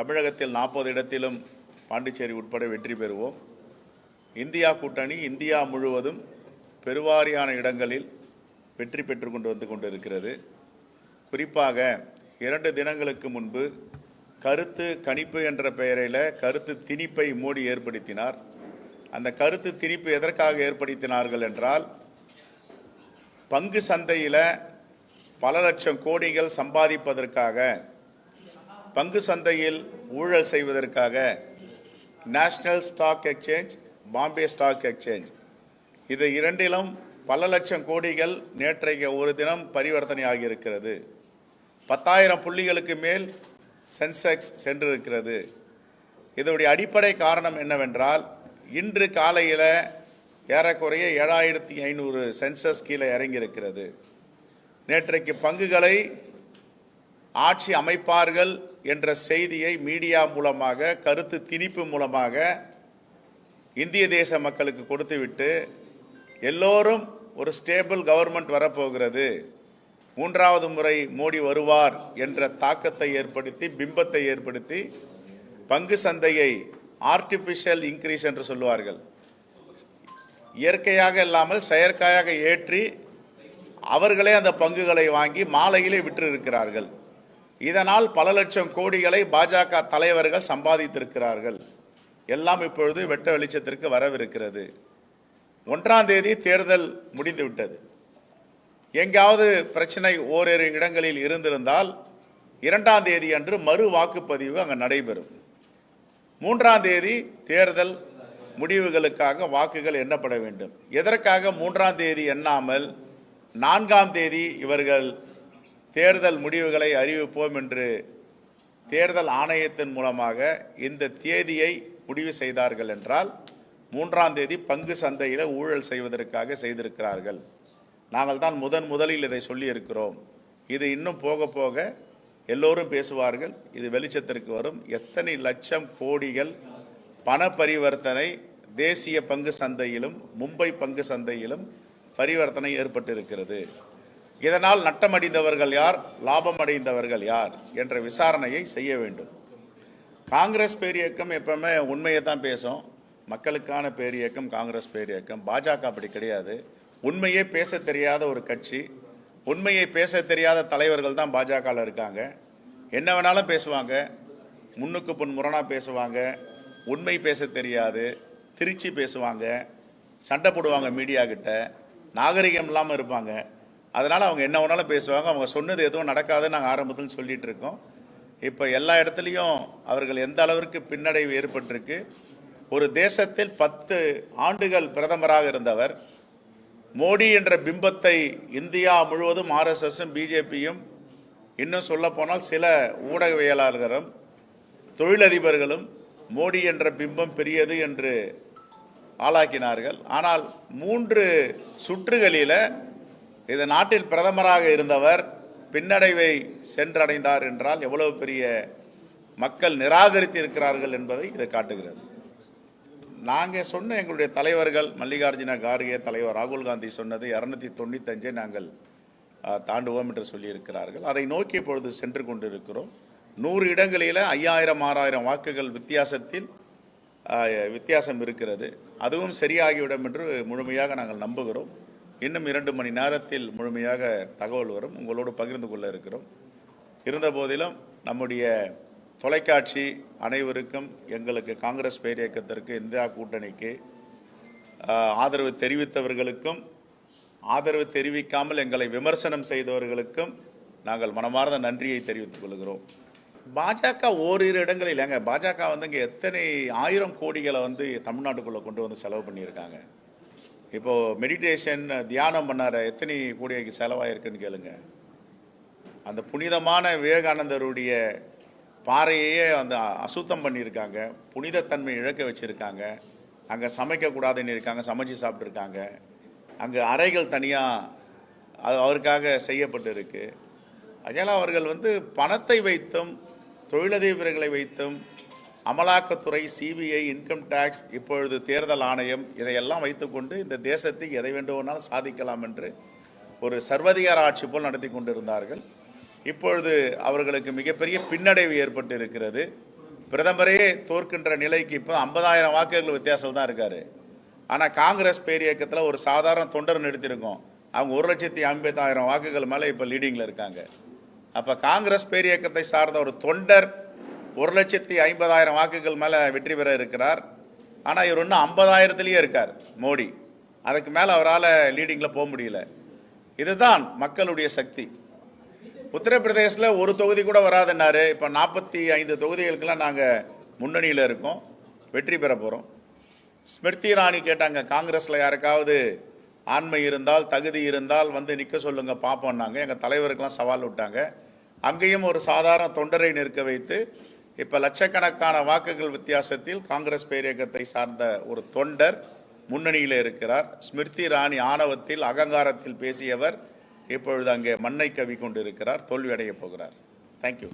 தமிழகத்தில் நாற்பது இடத்திலும் பாண்டிச்சேரி உட்பட வெற்றி பெறுவோம். இந்தியா கூட்டணி இந்தியா முழுவதும் பெருவாரியான இடங்களில் வெற்றி பெற்று கொண்டு வந்து கொண்டிருக்கிறது. குறிப்பாக இரண்டு தினங்களுக்கு முன்பு கருத்து கணிப்பு என்ற பெயரில் கருத்து திணிப்பை மோடி ஏற்படுத்தினார். அந்த கருத்து திணிப்பு எதற்காக ஏற்படுத்தினார்கள் என்றால் பங்கு சந்தையில் பல லட்சம் கோடிகள் சம்பாதிப்பதற்காக பங்கு சந்தையில் ஊழல் செய்வதற்காக national stock exchange Bombay stock exchange இது இரண்டிலும் பல லட்சம் கோடிகள் நேற்றைய ஒரு தினம் பரிவர்த்தனை ஆகியிருக்கிறது. பத்தாயிரம் புள்ளிகளுக்கு மேல் சென்செக்ஸ் சென்றிருக்கிறது. இதனுடைய அடிப்படை காரணம் என்னவென்றால் இன்று காலையில் ஏறக்குறைய ஏழாயிரத்தி ஐநூறு சென்சஸ் கீழே இறங்கியிருக்கிறது. நேற்றைக்கு பங்குகளை ஆட்சி அமைப்பார்கள் என்ற செய்தியை மீடியா மூலமாக கருத்து திணிப்பு மூலமாக இந்திய தேச மக்களுக்கு கொடுத்துவிட்டு எல்லோரும் ஒரு ஸ்டேபிள் கவர்மெண்ட் வரப்போகிறது. மூன்றாவது முறை மோடி வருவார் என்ற தாக்கத்தை ஏற்படுத்தி பிம்பத்தை ஏற்படுத்தி பங்கு சந்தையை ஆர்டிஃபிஷியல் இன்க்ரீஸ் என்று சொல்லுவார்கள். இயற்கையாக இல்லாமல் செயற்கையாக ஏற்றி அவர்களே அந்த பங்குகளை வாங்கி மாலையிலே விற்று இருக்கிறார்கள் இதனால் பல லட்சம் கோடிகளை பாஜக தலைவர்கள் சம்பாதித்திருக்கிறார்கள். எல்லாம் இப்பொழுது வெட்ட வெளிச்சத்திற்கு வரவிருக்கிறது. ஒன்றாம் தேதி தேர்தல் முடிந்துவிட்டது. எங்காவது பிரச்சனை ஓரிரு இடங்களில் இருந்திருந்தால் இரண்டாம் தேதி அன்று மறு வாக்குப்பதிவு அங்கே நடைபெறும். மூன்றாம் தேதி தேர்தல் முடிவுகளுக்காக வாக்குகள் எண்ணப்பட வேண்டும். எதற்காக மூன்றாம் தேதி எண்ணாமல் நான்காம் தேதி இவர்கள் தேர்தல் முடிவுகளை அறிவிப்போம் என்று தேர்தல் ஆணையத்தின் மூலமாக இந்த தேதியை முடிவு செய்தார்கள் என்றால் மூன்றாம் தேதி பங்கு சந்தையில் ஊழல் செய்வதற்காக செய்திருக்கிறார்கள். நாங்கள் தான் முதன் முதலில் இதை சொல்லியிருக்கிறோம். இது இன்னும் போக போக எல்லோரும் பேசுவார்கள் இது வெளிச்சத்திற்கு வரும். எத்தனை லட்சம் கோடிகள் பண பரிவர்த்தனை தேசிய பங்கு சந்தையிலும் மும்பை பங்கு சந்தையிலும் பரிவர்த்தனை ஏற்பட்டிருக்கிறது. இதனால் நட்டமடைந்தவர்கள் யார்? லாபம் அடைந்தவர்கள் யார்? என்ற விசாரணையை செய்ய வேண்டும். காங்கிரஸ் பேரியக்கம் எப்பவுமே உண்மையை தான் பேசும். மக்களுக்கான பேரியக்கம் காங்கிரஸ் பேரியக்கம். பாஜக அப்படி கிடையாது. உண்மையே பேச தெரியாத ஒரு கட்சி உண்மையை பேச தெரியாத தலைவர்கள் தான் பாஜகவில் இருக்காங்க. என்ன வேணாலும் பேசுவாங்க. முன்னுக்கு பொன் முரணாக பேசுவாங்க. உண்மை பேச தெரியாது. திருச்சி பேசுவாங்க. சண்டை போடுவாங்க மீடியா கிட்ட. நாகரிகம் இல்லாமல் இருப்பாங்க. அதனால் அவங்க என்ன வேணாலும் பேசுவாங்க. அவங்க சொன்னது எதுவும் நடக்காதுன்னு நாங்கள் ஆரம்பத்தில் சொல்லிகிட்டு இருக்கோம். இப்போ எல்லா இடத்துலையும் அவர்கள் எந்த அளவிற்கு பின்னடைவு ஏற்பட்டிருக்கு. ஒரு தேசத்தில் பத்து ஆண்டுகள் பிரதமராக இருந்தவர் மோடி என்ற பிம்பத்தை இந்தியா முழுவதும் ஆர்எஸ்எஸும் பிஜேபியும் இன்னும் சொல்லப்போனால் சில ஊடகவியலாளர்களும் தொழிலதிபர்களும் மோடி என்ற பிம்பம் பெரியது என்று ஆளாக்கினார்கள். ஆனால் மூன்று சுற்றுகளில் இந்த நாட்டில் பிரதமராக இருந்தவர் பின்னடைவை சென்றடைந்தார் என்றால் எவ்வளவு பெரிய மக்கள் நிராகரித்து இருக்கிறார்கள் என்பதை இதை காட்டுகிறது. நாங்கள் சொன்ன எங்களுடைய தலைவர்கள் மல்லிகார்ஜுன கார்கே தலைவர் ராகுல் காந்தி சொன்னது இரநூத்தி தொண்ணூத்தஞ்சை நாங்கள் தாண்டுவோம் என்று சொல்லியிருக்கிறார்கள். அதை நோக்கி இப்பொழுது சென்று கொண்டிருக்கிறோம். நூறு இடங்களில் ஐயாயிரம் ஆறாயிரம் வாக்குகள் வித்தியாசத்தில் வித்தியாசம் இருக்கிறது. அதுவும் சரியாகிவிடும் என்று முழுமையாக நாங்கள் நம்புகிறோம். இன்னும் இரண்டு மணி நேரத்தில் முழுமையாக தகவல் வரும். உங்களோடு பகிர்ந்து கொள்ள இருக்கிறோம். இருந்த போதிலும் நம்முடைய தொலைக்காட்சி அனைவருக்கும் எங்களுக்கு காங்கிரஸ் பேரியக்கத்திற்கு இந்தியா கூட்டணிக்கு ஆதரவு தெரிவித்தவர்களுக்கும் ஆதரவு தெரிவிக்காமல் எங்களை விமர்சனம் செய்தவர்களுக்கும் நாங்கள் மனமார்ந்த நன்றியை தெரிவித்துக் கொள்கிறோம். பாஜக ஓரிரு இடங்களில் ஏங்க பாஜக வந்து இங்கே எத்தனை ஆயிரம் கோடிகளை வந்து தமிழ்நாட்டுக்குள்ளே கொண்டு வந்து செலவு பண்ணியிருக்காங்க. இப்போது மெடிடேஷன் தியானம் பண்ணார. எத்தனை கோடிக்கு செலவாயிருக்குன்னு கேளுங்க. அந்த புனிதமான விவேகானந்தருடைய பாறையையே அந்த அசுத்தம் பண்ணியிருக்காங்க. புனிதத்தன்மை இழக்க வச்சுருக்காங்க. அங்கே சமைக்கக்கூடாதுன்னு இருக்காங்க சமைச்சு சாப்பிட்ருக்காங்க அங்கே அறைகள் தனியாக அது அவருக்காக செய்யப்பட்டு இருக்குது அதனால் அவர்கள் வந்து பணத்தை வைத்தும் தொழிலதிபர்களை வைத்தும் அமலாக்கத்துறை சிபிஐ இன்கம் டேக்ஸ் இப்பொழுது தேர்தல் ஆணையம் இதையெல்லாம் வைத்துக்கொண்டு இந்த தேசத்தை எதை வேண்டுமானாலும் சாதிக்கலாம் என்று ஒரு சர்வதிகார ஆட்சி போல் நடத்தி கொண்டிருந்தார்கள். இப்பொழுது அவர்களுக்கு மிகப்பெரிய பின்னடைவு ஏற்பட்டு இருக்கிறது பிரதமரே தோற்கின்ற நிலைக்கு இப்போ ஐம்பதாயிரம் வாக்குகள் வித்தியாசம் தான் இருக்கார். ஆனால் காங்கிரஸ் பேர் இயக்கத்தில் ஒரு சாதாரண தொண்டர் நிறுத்தியிருக்கோம் அவங்க ஒரு லட்சத்தி ஐம்பத்தாயிரம் வாக்குகள் மேலே இப்போ லீடிங்கில் இருக்காங்க. அப்போ காங்கிரஸ் பேர் இயக்கத்தை சார்ந்த ஒரு தொண்டர் ஒரு லட்சத்தி ஐம்பதாயிரம் வாக்குகள் மேலே வெற்றி பெற இருக்கிறார். ஆனால் இவர் இன்னும் ஐம்பதாயிரத்துலேயே இருக்கார் மோடி. அதுக்கு மேலே அவரால் லீடிங்கில் போக முடியல. இதுதான் மக்களுடைய சக்தி. உத்தரப்பிரதேசில் ஒரு தொகுதி கூட வராதுன்னாரு. இப்போ நாற்பத்தி ஐந்து தொகுதிகளுக்கெல்லாம் நாங்கள் முன்னணியில் இருக்கோம். வெற்றி பெற போகிறோம் ஸ்மிருதி இராணி கேட்டாங்க காங்கிரஸில் யாருக்காவது ஆண்மை இருந்தால் தகுதி இருந்தால் வந்து நிற்க சொல்லுங்கள் பார்ப்போம்னாங்க எங்கள் தலைவருக்கெல்லாம் சவால் விட்டாங்க. அங்கேயும் ஒரு சாதாரண தொண்டரை நிற்க வைத்து இப்போ லட்சக்கணக்கான வாக்குகள் வித்தியாசத்தில் காங்கிரஸ் பேரியக்கத்தை சார்ந்த ஒரு தொண்டர் முன்னணியில் இருக்கிறார். ஸ்மிருதி ராணி ஆணவத்தில் அகங்காரத்தில் பேசியவர் இப்பொழுது அங்கே மண்ணை கவி கொண்டிருக்கிறார். தோல்வி அடையப் போகிறார். தேங்க்யூ